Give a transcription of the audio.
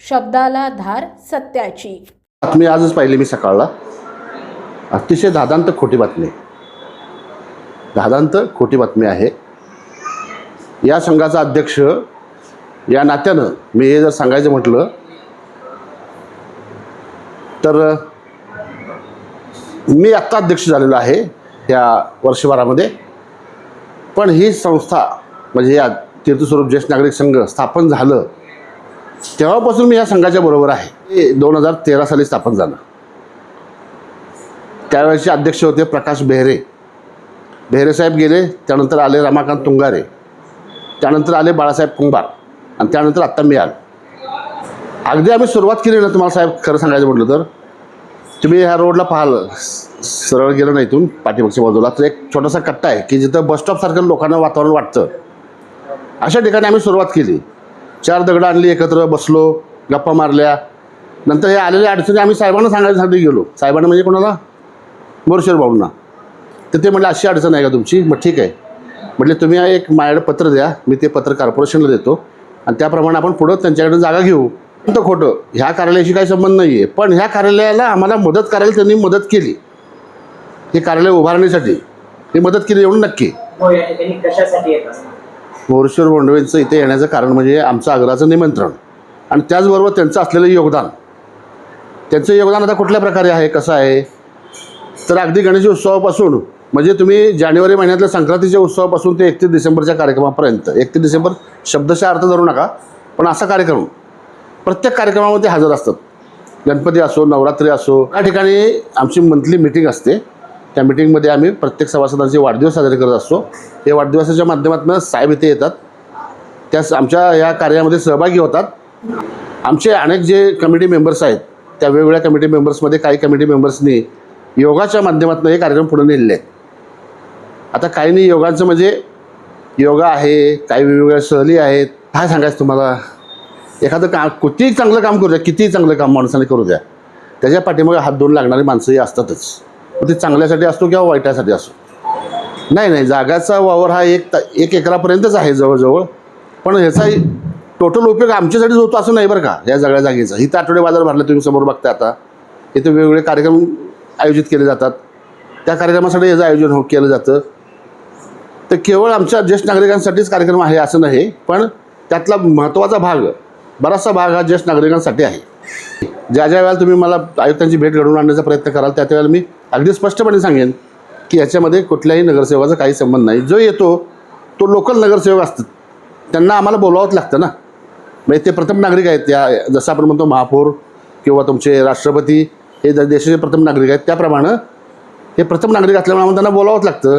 शब्दाला धार सत्याची. बातमी आजच पाहिली मी सकाळला. अतिशय दादांत खोटी बातमी. दादांत खोटी बातमी आहे. या संघाचा अध्यक्ष या नात्यानं मी हे जर सांगायचं म्हटलं तर मी आत्ता अध्यक्ष झालेलो आहे या वर्षभरामध्ये. पण ही संस्था म्हणजे या तीर्थस्वरूप ज्येष्ठ नागरिक संघ स्थापन झालं तेव्हापासून मी या संघाच्या बरोबर आहे. हे दोन हजार तेरा साली स्थापन झालं. त्यावेळेचे अध्यक्ष होते प्रकाश बेहरे. बेहरे साहेब गेले त्यानंतर आले रमाकांत तुंगारे. त्यानंतर आले बाळासाहेब कुंभार. आणि त्यानंतर आत्ता मी आलो. अगदी आम्ही सुरुवात केली ना तुम्हाला साहेब खरं सांगायचं म्हटलं तर. तुम्ही ह्या रोडला पाहाल स- सरळ गेलं ना इथून पाठीमागच्या बाजूला तर एक छोटासा कट्टा आहे की जिथं बसस्टॉपसारखं लोकांना वातावरण वाटतं. अशा ठिकाणी आम्ही सुरुवात केली. चार दगडं आणली एकत्र बसलो गप्पा मारल्या. नंतर हे आलेल्या अडचणी आम्ही साहेबांना सांगायसाठी गेलो. साहेबांना म्हणजे कोणाला? मोरशेर भाऊंना. तर ते म्हटलं अशी अडचण आहे का तुमची? मग ठीक आहे. म्हटले तुम्ही एक माझ्याकडे पत्र द्या. मी ते पत्र कॉर्पोरेशनला देतो. आणि त्याप्रमाणे आपण पुढं त्यांच्याकडे जागा घेऊ. तर खोटं. ह्या कार्यालयाशी काही संबंध नाही आहे पण ह्या कार्यालयाला आम्हाला मदत करायला त्यांनी मदत केली. हे कार्यालय उभारण्यासाठी ही मदत केली एवढं नक्की. मोरेश्वर बोंडवेंचं इथे येण्याचं कारण म्हणजे आमचं आग्रहाचं निमंत्रण. आणि त्याचबरोबर त्यांचं असलेलं योगदान. त्यांचं योगदान आता कुठल्या प्रकारे आहे कसं आहे? तर अगदी गणेश उत्सवापासून म्हणजे तुम्ही जानेवारी महिन्यातल्या संक्रांतीच्या उत्सवापासून ते एकतीस डिसेंबरच्या कार्यक्रमापर्यंत एकतीस डिसेंबर शब्दशा अर्थ धरू नका पण असा कार्यक्रम प्रत्येक कार्यक्रमामध्ये हजर असतात. गणपती असो नवरात्री असो या ठिकाणी आमची मंथली मिटिंग असते. त्या मिटिंगमध्ये आम्ही प्रत्येक सभासदांचे वाढदिवस साजरे करत असतो. हे वाढदिवसाच्या माध्यमातून साहेब इथे येतात. त्यास आमच्या या कार्यामध्ये सहभागी होतात. आमचे अनेक जे कमिटी मेंबर्स आहेत त्या वेगवेगळ्या कमिटी मेंबर्समध्ये काही कमिटी मेंबर्सनी योगाच्या माध्यमातून हे कार्यक्रम पुढे नेलेले आहेत. आता काही नाही योगाचं म्हणजे योगा आहे काही वेगवेगळ्या सहली आहेत. काय सांगायचं तुम्हाला? एखादं काम कितीही चांगलं काम करू द्या कितीही चांगलं काम माणसाने करू द्या त्याच्या पाठीमागे हात धुवून लागणारी माणसंही असतातच. ते चांगल्यासाठी असतो किंवा वाईटासाठी असो नाही नाही जागाचा वावर हा एक ता एक एकरापर्यंतच आहे जवळजवळ. पण ह्याचा टोटल उपयोग आमच्यासाठीच होतो असं नाही बरं का या सगळ्या जागेचा. इथं आठवडे बाजार भरला तुम्ही समोर बघता आता. इथे वेगवेगळे कार्यक्रम आयोजित केले जातात. त्या कार्यक्रमासाठी याचं आयोजन हो केलं जातं. तर केवळ आमच्या ज्येष्ठ नागरिकांसाठीच कार्यक्रम आहे असं नाही पण त्यातला महत्त्वाचा भाग बराचसा भाग हा ज्येष्ठ नागरिकांसाठी आहे. ज्या ज्या वेळेला तुम्ही मला आयुक्तांची भेट घडवून आणण्याचा प्रयत्न कराल त्या त्यावेळेला मी अगदी स्पष्टपणे सांगेन की याच्यामध्ये कुठल्याही नगरसेवकाचा काही संबंध नाही. जो येतो तो लोकल नगरसेवक असतात. त्यांना आम्हाला बोलावंच लागतं ना. म्हणजे ते प्रथम नागरिक आहेत. त्या जसं आपण म्हणतो महापौर किंवा तुमचे राष्ट्रपती हे देशाचे प्रथम नागरिक आहेत. त्याप्रमाणे हे प्रथम नागरिक असल्यामुळे आम्हाला त्यांना बोलावंच लागतं.